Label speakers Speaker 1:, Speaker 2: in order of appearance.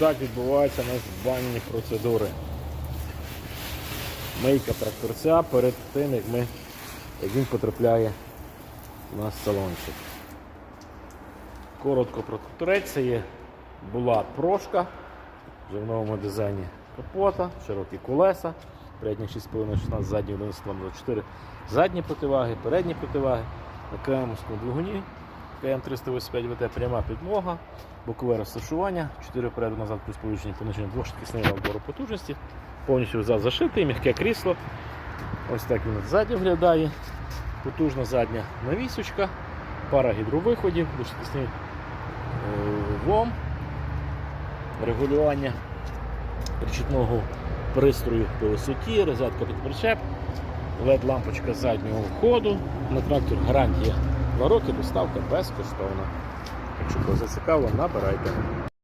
Speaker 1: так відбуваються у нас банні процедури. Мийка тракторця перед тим, як, ми, як він потрапляє у нас в салончик. Коротко про тракторець. Це є була прошка вже в новому дизайні капота, широкі колеса, передні 6,5-16, задні 11,24, задні противаги, передні противаги, на КМському двигуні, КМ385 ВТ пряма підмога, бокове розташування, 4 вперед назад плюс получення пониження двошкісний набору потужності, повністю зад зашитий, м'яке крісло. Ось так він ззаді виглядає. Потужна задня навісочка, пара гідровиходів, двошкісний е, ВОМ, регулювання причетного пристрою по висоті, розетка під причеп, led лампочка заднього входу. На трактор гарантія 2 роки, доставка безкоштовна. Якщо кого зацікавило, набирайте.